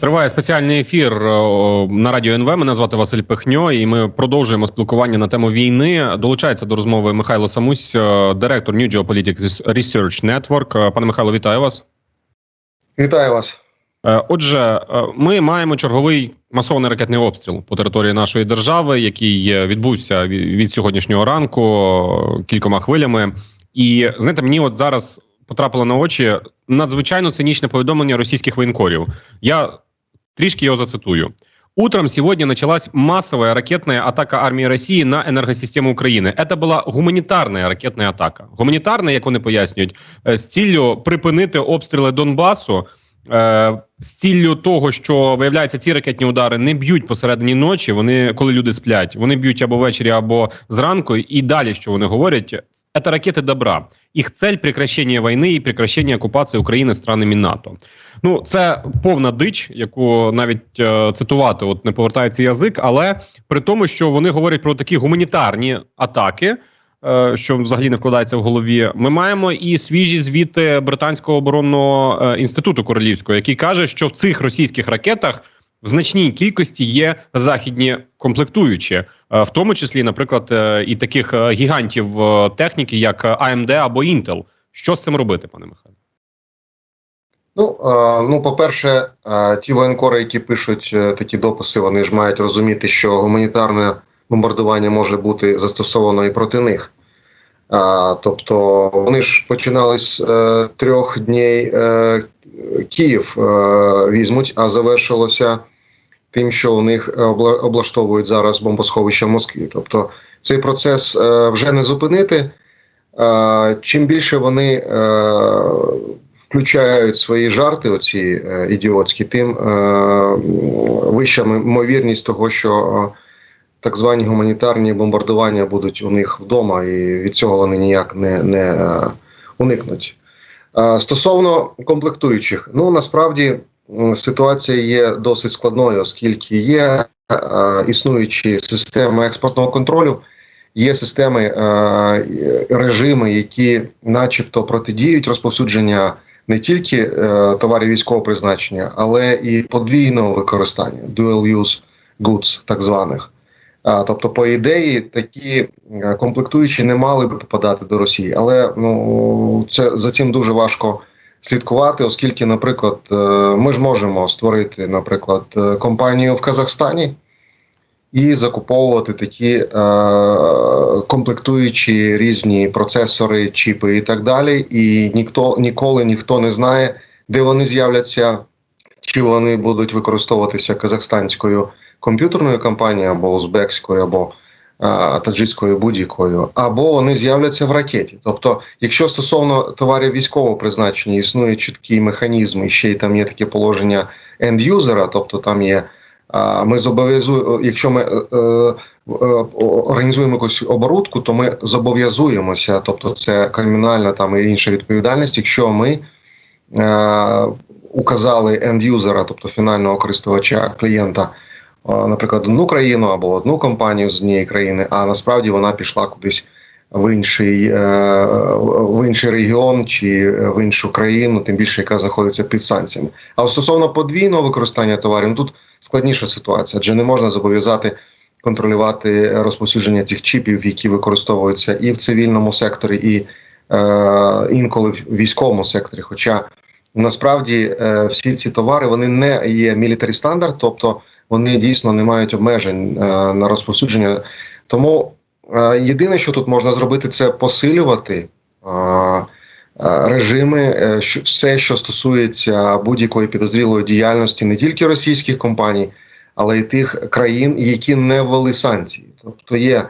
Триває спеціальний ефір на радіо НВ. Мене звати Василь Пихньо, і ми продовжуємо спілкування на тему війни. Долучається до розмови Михайло Самусь, е, директор New Geopolitics Research Network. Е, Пане Михайло, вітаю вас. Вітаю вас. Е, Отже, е, ми маємо черговий масований ракетний обстріл по території нашої держави, який е, відбувся від сьогоднішнього ранку е, кількома хвилями. І знаєте, мені от зараз потрапило на очі надзвичайно цинічне повідомлення російських воєнкорів. Я трішки його зацитую. Утром сегодня началась массовая ракетная атака армии России на енергосистему України. Это була гуманітарна ракетна атака. Гуманітарна, як вони пояснюють, е, з ціллю припинити обстріли Донбасу. е, З ціллю того, що виявляється, ці ракетні удари не б'ють посередині ночі. Вони коли люди сплять, вони б'ють або ввечері, або зранку. І далі, що вони говорять, це ракети добра. Їх цель прекращення війни і прекращення окупації України странами НАТО. Ну, це повна дич, яку навіть е, цитувати от не повертається язик, але при тому, що вони говорять про такі гуманітарні атаки, е, що взагалі не вкладається в голові. Ми маємо і свіжі звіти британського оборонного е, інституту королівського, який каже, що в цих російських ракетах в значній кількості є західні комплектуючі, е, в тому числі, наприклад, е, і таких е, гігантів техніки, як AMD або Intel. Що з цим робити, пане Михайло? Ну, ну по-перше, ті воєнкори, які пишуть такі дописи, вони ж мають розуміти, що гуманітарне бомбардування може бути застосовано і проти них. Е, тобто вони ж починали з е, трьох днів е, Київ е, візьмуть, а завершилося тим, що у них обла- облаштовують зараз бомбосховище в Москві. Тобто цей процес е, вже не зупинити. Е, Чим більше вони е, включають свої жарти, оці е, ідіотські, тим е, вища ймовірність того, що е, так звані гуманітарні бомбардування будуть у них вдома, і від цього вони ніяк не, не е, уникнуть. Е, Стосовно комплектуючих, ну насправді ситуація є досить складною, оскільки є е, існуючі системи експортного контролю. Є системи режими, які, начебто, протидіють розповсюдження не тільки товарів військового призначення, але і подвійного використання dual use goods, так званих. Тобто, по ідеї, такі е, комплектуючі не мали би попадати до Росії, але ну це за цим дуже важко слідкувати, оскільки, наприклад, е, ми ж можемо створити, наприклад, е, компанію в Казахстані і закуповувати такі комплектуючі різні процесори, чіпи і так далі. І ніхто ніколи ніхто не знає, де вони з'являться, чи вони будуть використовуватися казахстанською комп'ютерною компанією або узбекською, або е, таджикською будь-якою, або вони з'являться в ракеті. Тобто, якщо стосовно товарів військового призначення існує чіткий механізм, і ще й там є таке положення енд-юзера, тобто там є. Ми зобов'язуємо, якщо ми е, е, організуємо якусь оборудку, то ми зобов'язуємося, тобто це кримінальна там і інша відповідальність, якщо ми е, указали енд-юзера, тобто фінального користувача клієнта, е, наприклад, одну країну або одну компанію з однієї країни, а насправді вона пішла кудись в інший, е, в інший регіон чи в іншу країну, тим більше яка знаходиться під санкціями. А стосовно подвійного використання товарів, ну тут складніша ситуація, адже не можна зобов'язати контролювати розповсюдження цих чіпів, які використовуються і в цивільному секторі, і е, інколи в військовому секторі. Хоча насправді е, всі ці товари вони не є мілітарі стандарт, тобто вони дійсно не мають обмежень е, на розповсюдження. Тому е, єдине, що тут можна зробити, це посилювати. Е, Режими, що все, що стосується будь-якої підозрілої діяльності, не тільки російських компаній, але й тих країн, які не ввели санкції. Тобто є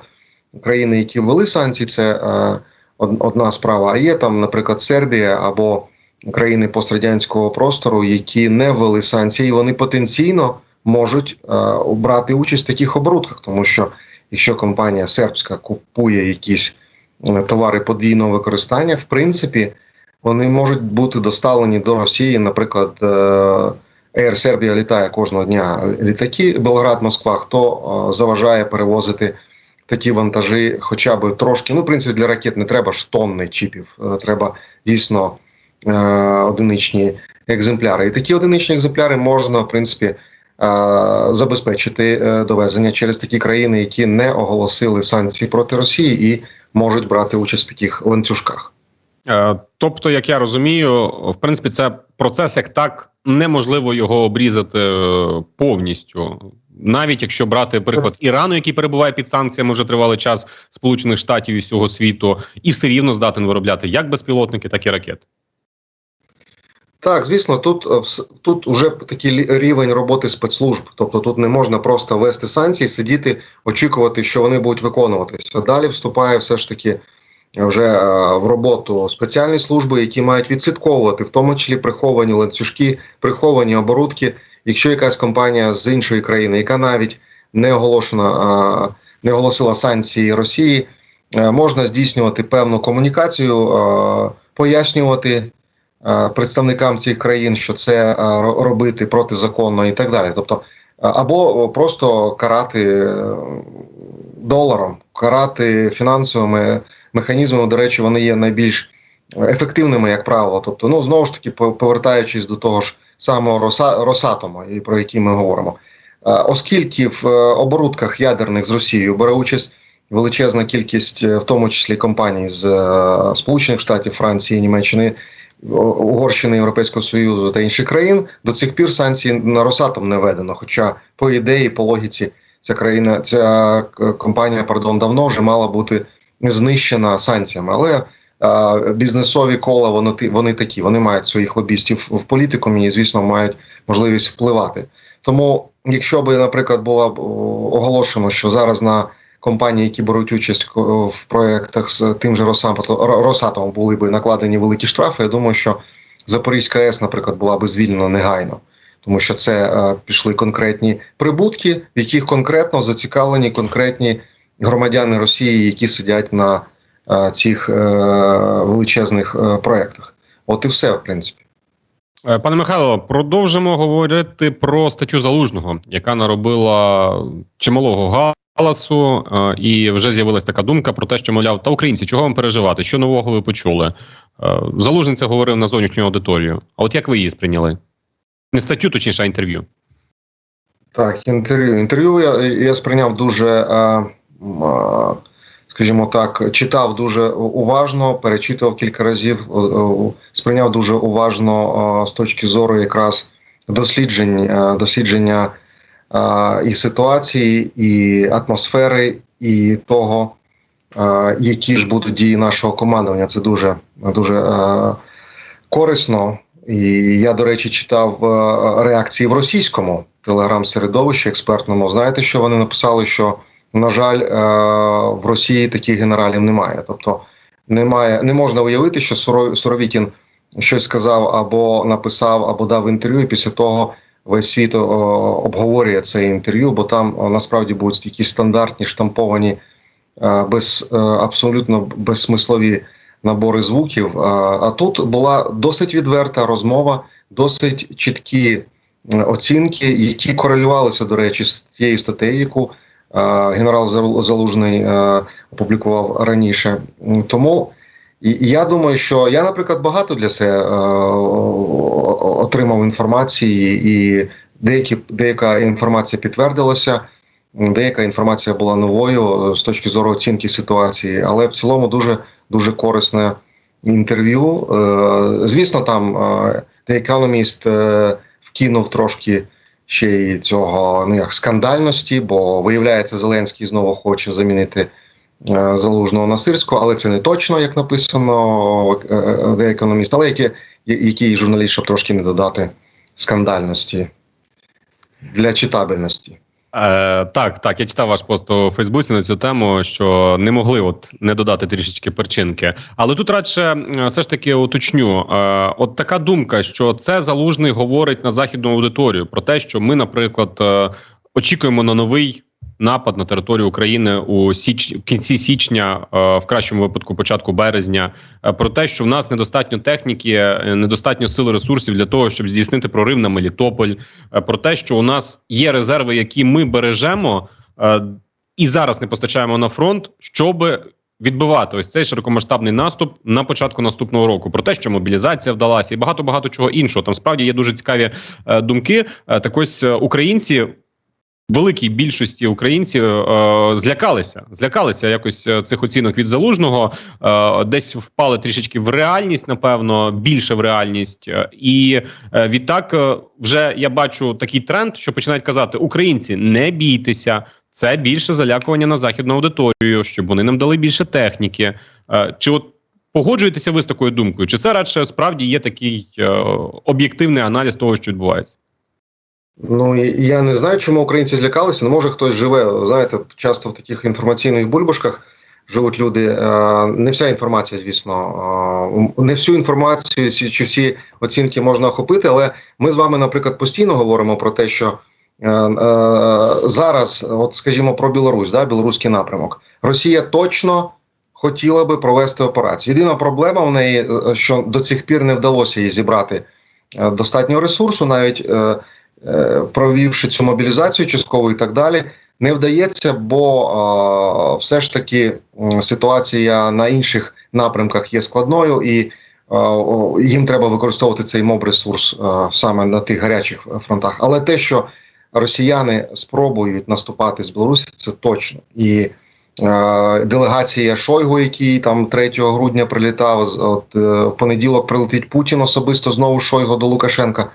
країни, які ввели санкції, це одна справа. А є там, наприклад, Сербія або країни пострадянського простору, які не ввели санкції, і вони потенційно можуть е, брати участь в таких оборудках, тому що якщо компанія сербська купує якісь е, товари подвійного використання, в принципі, вони можуть бути доставлені до Росії, наприклад. е, Air Serbia літає кожного дня літаки Белград-Москва. Хто е, заважає перевозити такі вантажі, хоча б трошки. Ну, в принципі, для ракет не треба ж тонни чіпів, треба дійсно одиничні екземпляри. І такі одиничні екземпляри можна, в принципі, забезпечити е, довезення через такі країни, які не оголосили санкції проти Росії і можуть брати участь в таких ланцюжках. Е, Тобто, як я розумію, в принципі, це процес як так неможливо його обрізати е, повністю. Навіть якщо брати приклад Ірану, який перебуває під санкціями вже тривалий час Сполучених Штатів і всього світу, і все рівно здатен виробляти як безпілотники, так і ракети. Так, звісно, тут е, тут вже такий рівень роботи спецслужб. Тобто тут не можна просто ввести санкції, сидіти, очікувати, що вони будуть виконуватися. Далі вступає все ж таки вже е, в роботу спеціальні служби, які мають відслідковувати, в тому числі приховані ланцюжки, приховані оборудки. Якщо якась компанія з іншої країни, яка навіть не оголошена, е, не оголосила санкції Росії, е, можна здійснювати певну комунікацію, е, пояснювати е, представникам цих країн, що це е, робити протизаконно і так далі. Тобто, е, або просто карати е, доларом, карати фінансовими механізмами. До речі, вони є найбільш ефективними, як правило. Тобто, ну знову ж таки, повертаючись до того ж самого Роса, Росатома, і про який ми говоримо, Е, оскільки в е, оборудках ядерних з Росією бере участь величезна кількість, е, в тому числі компаній з е, Сполучених Штатів, Франції, Німеччини. Угорщини, Європейського Союзу та інших країн до цих пір санкції на Росатом не введено. Хоча по ідеї, по логіці, ця країна, ця е, компанія, пардон, давно вже мала бути знищена санкціями. Але е, бізнесові кола вони вони такі, вони мають своїх лобістів в політикумі і, звісно, мають можливість впливати. Тому, якщо би, наприклад, було оголошено, що зараз на компанії, які беруть участь в проєктах з тим же Росатом, були б накладені великі штрафи. Я думаю, що Запорізька АЕС, наприклад, була би звільнена негайно, тому що це е, пішли конкретні прибутки, в яких конкретно зацікавлені конкретні громадяни Росії, які сидять на е, цих е, величезних е, проєктах. От і все, в принципі. Е, Пане Михайло, продовжимо говорити про статтю залужного, яка наробила чималого галасу, е, і вже з'явилась така думка про те, що мовляв, та українці, чого вам переживати? Що нового ви почули? Е, Залужний це говорив на зовнішню аудиторію. А от як ви її сприйняли? Не статтю, точніше, а інтерв'ю. Так, інтерв'ю. Інтерв'ю я, я сприйняв дуже, м, е, скажімо так, читав дуже уважно, перечитував кілька разів, сприйняв дуже уважно е, з точки зору якраз досліджень, е, дослідження і ситуації, і атмосфери, і того, які ж будуть дії нашого командування. Це дуже, дуже корисно. І я, до речі, читав реакції в російському телеграм-середовищі експертному. Знаєте, що вони написали? Що, на жаль, в Росії таких генералів немає. Тобто немає, не можна уявити, що Суровікін щось сказав або написав, або дав інтерв'ю, і після того весь світ е, обговорює це інтерв'ю, бо там е, насправді будуть якісь стандартні штамповані, е, без, абсолютно безсмислові набори звуків. А, тут була досить відверта розмова, досить чіткі оцінки, які корелювалися, до речі, з тією статтею, яку генерал Зал- Залужний опублікував раніше. Тому я думаю, що я, наприклад, багато для себе е, отримав інформації, і деякі, деяка інформація підтвердилася. Деяка інформація була новою е, з точки зору оцінки ситуації, але в цілому дуже дуже корисне інтерв'ю. Е, Звісно, там е, The Economist вкинув трошки ще й цього ну як скандальності, бо виявляється, Зеленський знову хоче замінити залужного на але це не точно, як написано е, е, The Economist, але який, який журналіст, щоб трошки не додати скандальності для читабельності. Е, так, так, я читав ваш пост у Фейсбуці на цю тему, що не могли от не додати трішечки перчинки. Але тут радше е, все ж таки уточню: е, от така думка, що це залужний говорить на західну аудиторію про те, що ми, наприклад, е, очікуємо на новий напад на територію України у січ кінці січня, е, в кращому випадку, початку березня, е, про те, що в нас недостатньо техніки, е, недостатньо сил ресурсів для того, щоб здійснити прорив на Мелітополь. Про те, що у нас є резерви, які ми бережемо і зараз не постачаємо на фронт, щоб відбивати ось цей широкомасштабний наступ на початку наступного року. Про те, що мобілізація вдалася, і багато багато чого іншого. Там справді є дуже цікаві думки. Так ось українці. Великій більшості українців е, злякалися, злякалися якось е, цих оцінок від залужного, е, десь впали трішечки в реальність, напевно, більше в реальність. Е, І е, відтак е, вже я бачу такий тренд, що починають казати: Українці, не бійтеся, це більше залякування на західну аудиторію, щоб вони нам дали більше техніки. Чи от погоджуєтеся ви з такою думкою? Чи це радше справді є такий об'єктивний аналіз того, що відбувається? Ну я не знаю, чому українці злякалися. Ну, може хтось живе. Знаєте, часто в таких інформаційних бульбашках живуть люди. Е, Не вся інформація, звісно, е, не всю інформацію чи всі оцінки можна охопити, але ми з вами, наприклад, постійно говоримо про те, що е, зараз, от скажімо, про Білорусь, да, білоруський напрямок, Росія точно хотіла би провести операцію. Єдина проблема в неї, що до цих пір не вдалося їй зібрати достатньо ресурсу, навіть. Е, провівши цю мобілізацію частково і так далі, не вдається, бо е, все ж таки ситуація на інших напрямках є складною, і е, їм треба використовувати цей моб-ресурс е, саме на тих гарячих фронтах. Але те, що росіяни спробують наступати з Білорусі, це точно. І делегація Шойгу, який там 3 грудня прилітав, от понеділок прилетить Путін особисто знову Шойгу до Лукашенка.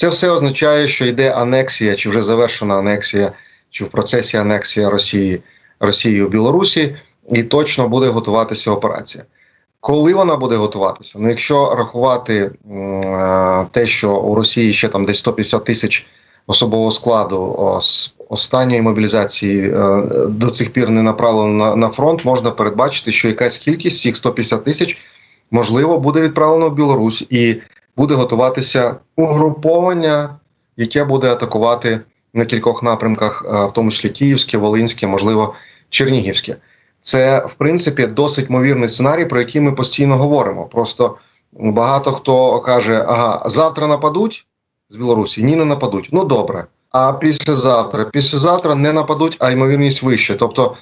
Це все означає, що йде анексія, чи вже завершена анексія, чи в процесі анексія Росії Росією Білорусі, і точно буде готуватися операція. Коли вона буде готуватися? Ну, якщо рахувати е, те, що у Росії ще там десь 150 тисяч особового складу з останньої мобілізації е, до цих пір не направлено на, на фронт, можна передбачити, що якась кількість цих 150 тисяч можливо буде відправлено в Білорусь і буде готуватися угруповання, яке буде атакувати на кількох напрямках, е, в тому числі Київське, Волинське, можливо, Чернігівське. Це в принципі досить ймовірний сценарій, про який ми постійно говоримо. Просто багато хто каже: ага, завтра нападуть з Білорусі, ні, не нападуть. Ну добре. А післязавтра, післязавтра не нападуть, а ймовірність вища. Тобто,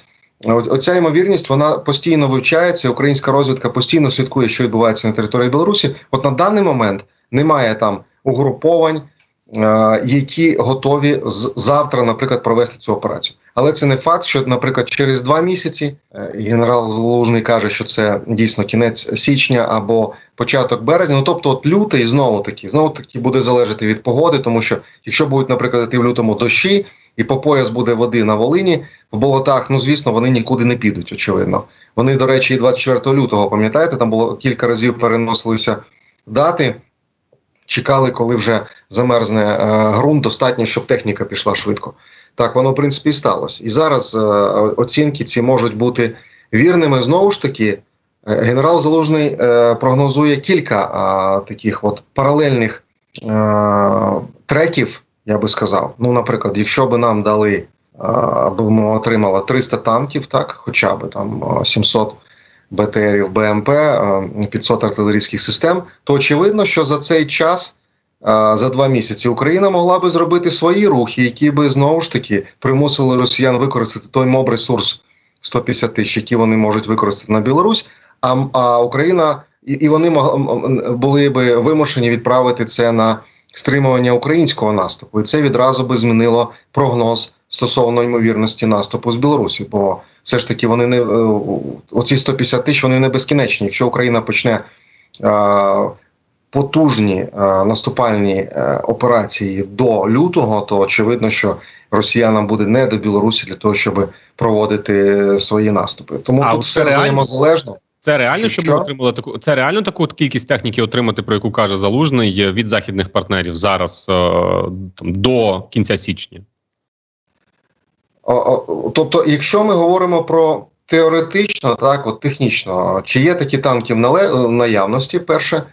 оця ймовірність вона постійно вивчається. Українська розвідка постійно слідкує, що відбувається на території Білорусі. От на даний момент немає там угруповань, е, які готові завтра, наприклад, провести цю операцію. Але це не факт, що, наприклад, через два місяці е, генерал Залужний каже, що це дійсно кінець січня або початок березня. Ну тобто, от лютий знову таки знову таки буде залежати від погоди, тому що якщо будуть, наприклад, йти в лютому дощі, і по пояс буде води на Волині в болотах, ну звісно, вони нікуди не підуть. Очевидно. Вони, до речі, і 24 лютого, пам'ятаєте, там було кілька разів переносилися дати. Чекали, коли вже замерзне е, ґрунт, достатньо, щоб техніка пішла швидко. Так воно в принципі і сталося. І зараз е, оцінки ці можуть бути вірними. Знову ж таки, е, генерал Залужний е, прогнозує кілька е, таких от паралельних е, треків, я би сказав. Ну, наприклад, якщо би нам дали, аби ми отримали 300 танків, так, хоча б там е, 700 БТРів БМП, е, 500 артилерійських систем, то очевидно, що за цей час, за два місяці, Україна могла би зробити свої рухи, які би знову ж таки примусили росіян використати той моб ресурс 150 тисяч, які вони можуть використати на Білорусь. А, а Україна і, і вони мог, м- м- були би вимушені відправити це на стримування українського наступу, і це відразу би змінило прогноз стосовно ймовірності наступу з Білорусі. Бо все ж таки вони не е, оці 150 тисяч вони не безкінечні. Якщо Україна почне е, потужні е, наступальні е, операції до лютого, то очевидно, що росіянам буде не до Білорусі для того, щоб проводити свої наступи. Тому А тут все реально? взаємозалежно. Це реально, щоб ми отримали таку. Це реально таку от кількість техніки отримати, про яку каже залужний е, від західних партнерів зараз е, там до кінця січня. Тобто, якщо ми говоримо про теоретично, так от технічно, чи є такі танки в нале- наявності, перше,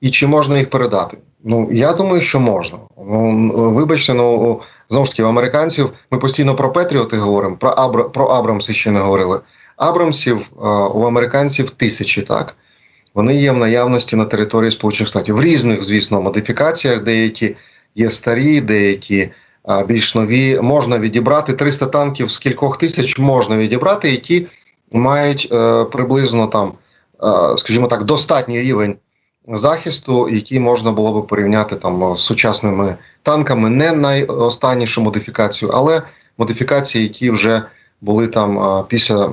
і чи можна їх передати? Ну я думаю, що можна. Ну вибачте, ну знову ж таки, в американців ми постійно про Петріоти говоримо, про Абра про Абрамси ще не говорили. Абрамсів е, у американців тисячі, так вони є в наявності на території Сполучених Штатів в різних, звісно, модифікаціях. Деякі є старі, деякі більш нові. Можна відібрати 300 танків з кількох тисяч можна відібрати, які мають е, приблизно там, е, скажімо так, достатній рівень захисту, який можна було би порівняти там з сучасними танками, не найостаннішу модифікацію, але модифікації, які вже були там е, після е,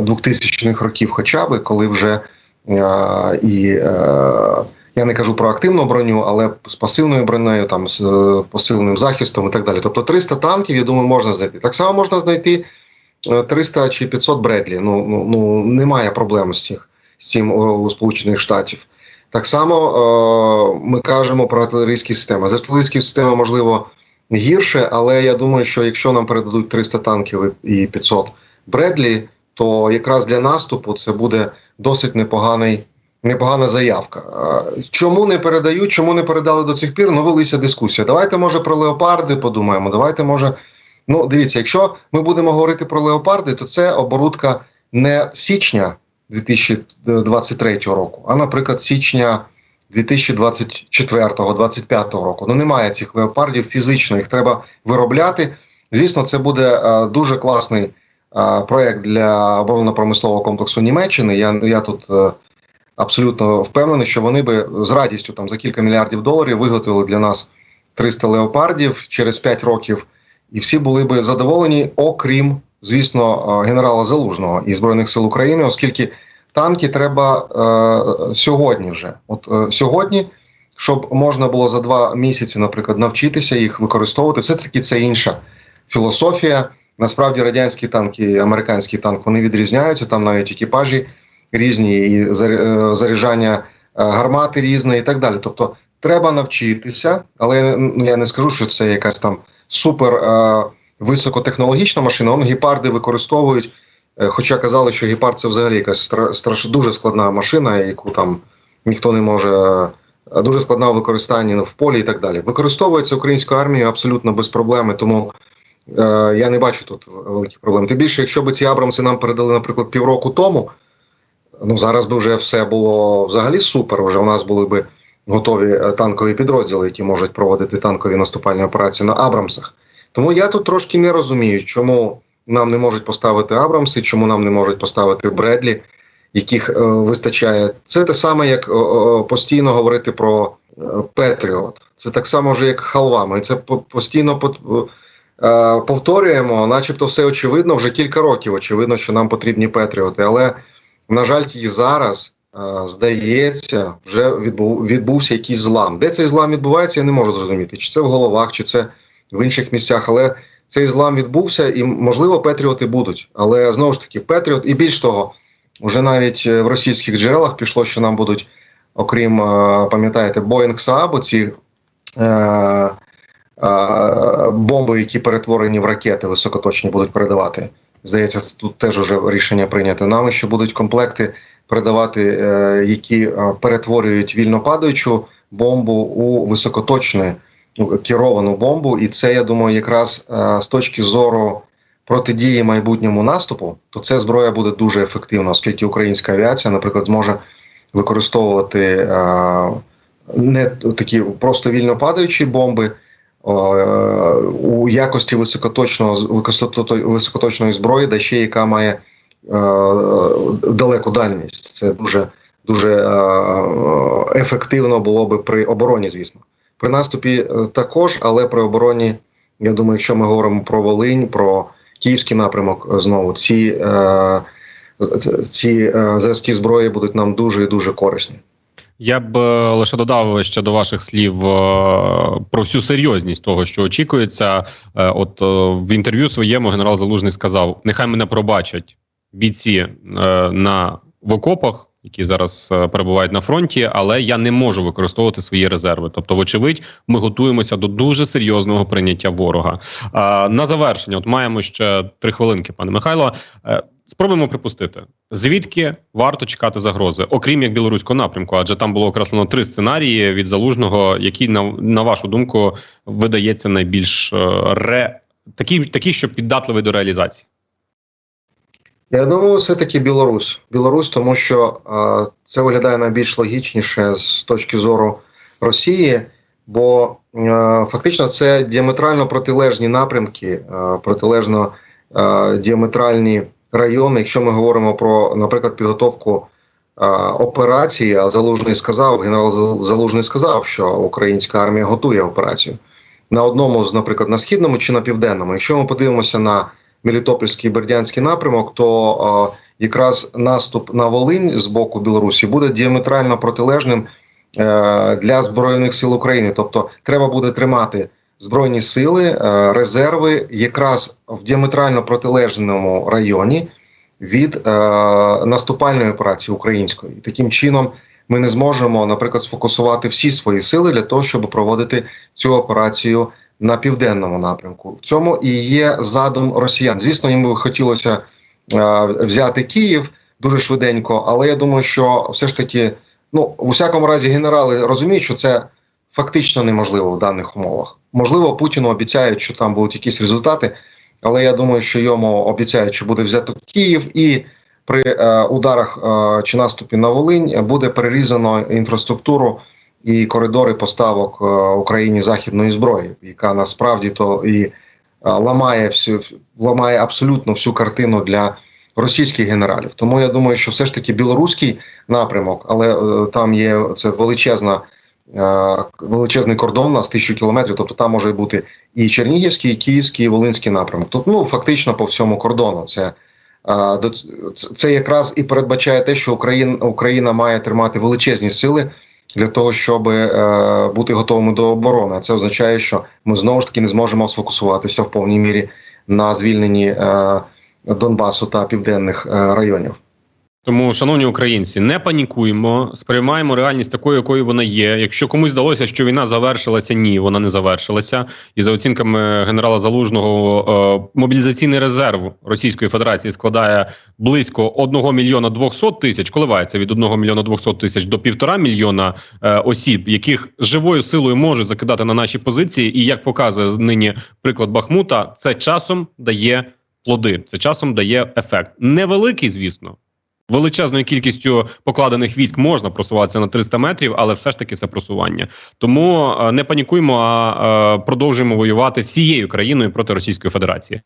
2000-х років, хоча би коли вже е, і е, я не кажу про активну броню, але з пасивною бронею, там з е, посиленим захистом і так далі. Тобто 300 танків, я думаю, можна знайти. Так само можна знайти е, 300 чи 500 Бредлі. Ну, ну, ну немає проблем з, цих, з цим у Сполучених Штатів. Так само е, ми кажемо про артилерійські системи. З артилерійськими системами, можливо, гірше, але я думаю, що якщо нам передадуть 300 танків і 500 Бредлі, то якраз для наступу це буде досить непоганий. Непогана заявка. Чому не передають, чому не передали до цих пір? Ну, велися дискусія. Давайте, може, про леопарди подумаємо. Давайте, може. Ну, дивіться, якщо ми будемо говорити про леопарди, то це оборудка не січня 2023 року, а, наприклад, січня 2024-2025 року. Ну, немає цих леопардів фізично, їх треба виробляти. Звісно, це буде е, дуже класний е, проект для оборонно-промислового комплексу Німеччини. Я, я тут. Е, абсолютно впевнений, що вони би з радістю там за кілька мільярдів доларів виготовили для нас 300 леопардів через 5 років, і всі були би задоволені, окрім, звісно, генерала Залужного і збройних сил України, оскільки танки треба е, сьогодні вже. От е, сьогодні, щоб можна було за два місяці, наприклад, навчитися їх використовувати, все таки це інша філософія. Насправді радянські танки і американський танк вони відрізняються. Там навіть екіпажі різні, і е, заряджання е, гармати різне і так далі. Тобто треба навчитися, але я не- ну, я не скажу, що це якась там супер е, високотехнологічна машина. Он гепарди використовують. Е, Хоча казали, що гепард це взагалі якась стра- страш, дуже складна машина, яку там ніхто не може. е, Дуже складна в використанні в полі і так далі. Використовується українською армією абсолютно без проблеми, тому е, я не бачу тут великих проблем. Тим більше, якщо б ці Абрамси нам передали, наприклад, півроку тому, Ну зараз би вже все було взагалі супер. Вже у нас були би готові е, танкові підрозділи, які можуть проводити танкові наступальні операції на Абрамсах. Тому я тут трошки не розумію, чому нам не можуть поставити Абрамси, чому нам не можуть поставити Бредлі, яких е, вистачає. Це те саме, як е, постійно говорити про е, Петріот. Це так само вже як халва. Ми це постійно е, повторюємо, начебто все очевидно, вже кілька років очевидно, що нам потрібні Петріоти. Але на жаль, і зараз е, здається, вже відбув, відбувся якийсь злам. Де цей злам відбувається, я не можу зрозуміти. Чи це в головах, чи це в інших місцях. Але цей злам відбувся, і можливо, Петріоти будуть. Але знову ж таки, Петріот, і більш того, вже навіть е, в російських джерелах пішло, що нам будуть, окрім е, пам'ятаєте, Боїнг Saab, ці е, е, бомби, які перетворені в ракети високоточні, будуть передавати. Здається, тут теж вже рішення прийнято. Нам ще будуть комплекти передавати, е, які перетворюють вільно падаючу бомбу у високоточну ну, керовану бомбу. І це, я думаю, якраз е, з точки зору протидії майбутньому наступу, то ця зброя буде дуже ефективна, оскільки українська авіація, наприклад, зможе використовувати е, не такі просто вільно падаючі бомби. е, У якості високоточного високоточної зброї, да ще яка має далеку дальність. Це дуже дуже е, ефективно було би при обороні, звісно. При наступі е, також, але при обороні, я думаю, якщо ми говоримо про Волинь, про Київський напрямок, е, знову ці, е, ці зразки зброї будуть нам дуже і дуже корисні. Я б лише додав ще до ваших слів про всю серйозність того, що очікується. От в інтерв'ю своєму генерал Залужний сказав: нехай мене пробачать бійці на в окопах, які зараз е, перебувають на фронті, але я не можу використовувати свої резерви. Тобто, вочевидь, ми готуємося до дуже серйозного прийняття ворога. На завершення, от маємо ще три хвилинки, пане Михайло. Е, Спробуємо припустити, звідки варто чекати загрози, окрім як білоруського напрямку, адже там було окреслено три сценарії від залужного, які на, на вашу думку видається найбільш е, ре такі, такі, що піддатливий до реалізації. Я думаю, все-таки Білорусь. Білорусь, тому що е, це виглядає найбільш логічніше з точки зору Росії, бо е, фактично це діаметрально протилежні напрямки, е, протилежно е, діаметральні райони, якщо ми говоримо про, наприклад, підготовку е, операції, а Залужний сказав, генерал Залужний сказав, що українська армія готує операцію на одному з, наприклад, на східному чи на південному. Якщо ми подивимося на Мелітопольський і Бердянський напрямок, то якраз наступ на Волинь з боку Білорусі буде діаметрально протилежним е, для збройних сил України. Тобто, треба буде тримати збройні сили, е, резерви якраз в діаметрально протилежному районі від е, наступальної операції української. Таким чином ми не зможемо, наприклад, сфокусувати всі свої сили для того, щоб проводити цю операцію на південному напрямку. В цьому і є задум росіян. Звісно, їм би хотілося е, взяти Київ дуже швиденько, але я думаю, що все ж таки, ну в усякому разі, генерали розуміють, що це фактично неможливо в даних умовах. Можливо, Путіну обіцяють, що там будуть якісь результати, але я думаю, що йому обіцяють, що буде взято Київ, і при е, ударах е, чи наступі на Волинь буде перерізано інфраструктуру і коридори поставок е, Україні західної зброї, яка насправді то і е, ламає всю ламає абсолютно всю картину для російських генералів. Тому я думаю, що все ж таки білоруський напрямок, але е, там є це величезна. Величезний кордон у нас тисячу кілометрів, тобто там може бути і Чернігівський, і Київський, і Волинський напрямок. Тобто, ну фактично по всьому кордону. Це, до- це- це якраз і передбачає те, що Україна, Україна має тримати величезні сили для того, щоб е, бути готовими до оборони. Це означає, що ми знову ж таки не зможемо сфокусуватися в повній мірі на звільненні е, Донбасу та південних е, районів. Тому, шановні українці, не панікуємо, сприймаємо реальність такою, якою вона є. Якщо комусь здалося, що війна завершилася, ні, вона не завершилася. І за оцінками генерала Залужного, е, мобілізаційний резерв Російської Федерації складає близько 1 мільйона 200 тисяч, коливається від 1 мільйона 200 тисяч до півтора мільйона е, осіб, яких живою силою можуть закидати на наші позиції. І як показує нині приклад Бахмута, це часом дає плоди, це часом дає ефект. Невеликий, звісно. Величезною кількістю покладених військ можна просуватися на 300 метрів, але все ж таки це просування. Тому е, не панікуємо, а е, продовжуємо воювати всією країною проти Російської Федерації.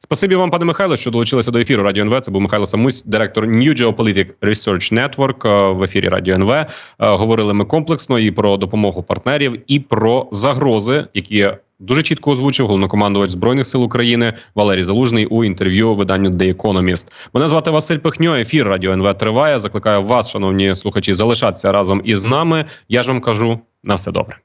Спасибі вам, пане Михайло, що долучилися до ефіру Радіо НВ. Це був Михайло Самусь, директор New Geopolitics Research Network е, в ефірі Радіо НВ. Е, Говорили ми комплексно і про допомогу партнерів, і про загрози, які дуже чітко озвучив головнокомандувач збройних сил України Валерій Залужний у інтерв'ю виданню The Economist. Мене звати Василь Пихньо. Ефір Радіо НВ триває. Закликаю вас, шановні слухачі, залишатися разом із нами. Я ж вам кажу на все добре.